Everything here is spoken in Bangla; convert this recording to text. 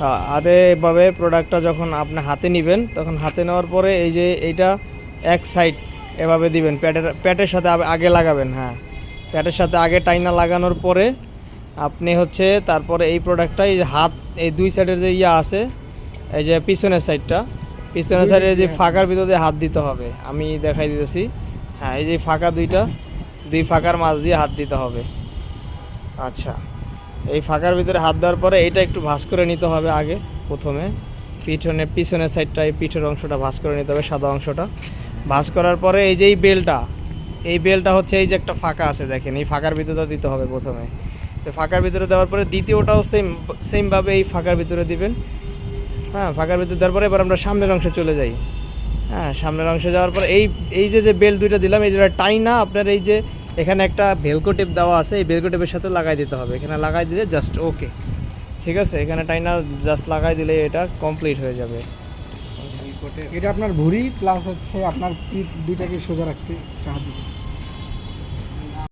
হ্যাঁ, হাতে এভাবে প্রোডাক্টটা যখন আপনি হাতে নেবেন তখন হাতে নেওয়ার পরে এই যে এইটা এক সাইড এভাবে দিবেন। প্যাটের প্যাটের সাথে আগে লাগাবেন হ্যাঁ। প্যাটের সাথে আগে টাইনা লাগানোর পরে আপনি হচ্ছে তারপরে এই প্রোডাক্টটা এই হাত এই দুই সাইডের যে ইয়া আছে এই যে পিছনের সাইডটা পিছনের সাইডে যে ফাঁকার ভিতর হাত দিতে হবে। আমি দেখাই দিতেছি। হ্যাঁ এই যে ফাঁকা দুইটা দুই ফাঁকার মাছ দিয়ে হাত দিতে হবে। আচ্ছা। এই ফাঁকার ভিতরে হাত দেওয়ার পরে এইটা একটু ভাঁজ করে নিতে হবে আগে প্রথমে। পিছনে পিছনের সাইডটা এই পিঠের অংশটা ভাঁজ করে নিতে হবে, সাদা অংশটা। ভাঁজ করার পরে এই যে এই বেলটা এই বেলটা হচ্ছে এই যে একটা ফাঁকা আছে দেখেন, এই ফাঁকার ভিতরে দিতে হবে প্রথমে। তো ফাঁকার ভিতরে দেওয়ার পরে দ্বিতীয়টাও সেম সেমভাবে এই ফাঁকার ভিতরে দিবেন। হ্যাঁ ফাঁকার ভিতরে দেওয়ার পরে এবার আমরা সামনের অংশে চলে যাই। হ্যাঁ সামনের অংশে যাওয়ার পরে এই এই যে যে বেল দুইটা দিলাম, এই দুটা টাই না আপনার এই যে এখানে একটা ভেলকো টেপ দেওয়া আছে, এই ভেলকো টেপের সাথে লাগাই দিতে হবে। এখানে লাগাই দিলে জাস্ট ওকে ঠিক আছে? এখানে টাইনা জাস্ট লাগাই দিলে এটা কমপ্লিট হয়ে যাবে। এটা আপনার ভুঁড়ি প্লাস হচ্ছে আপনার পিঠ, দুইটাকে সোজা রাখতে সাহায্য করে।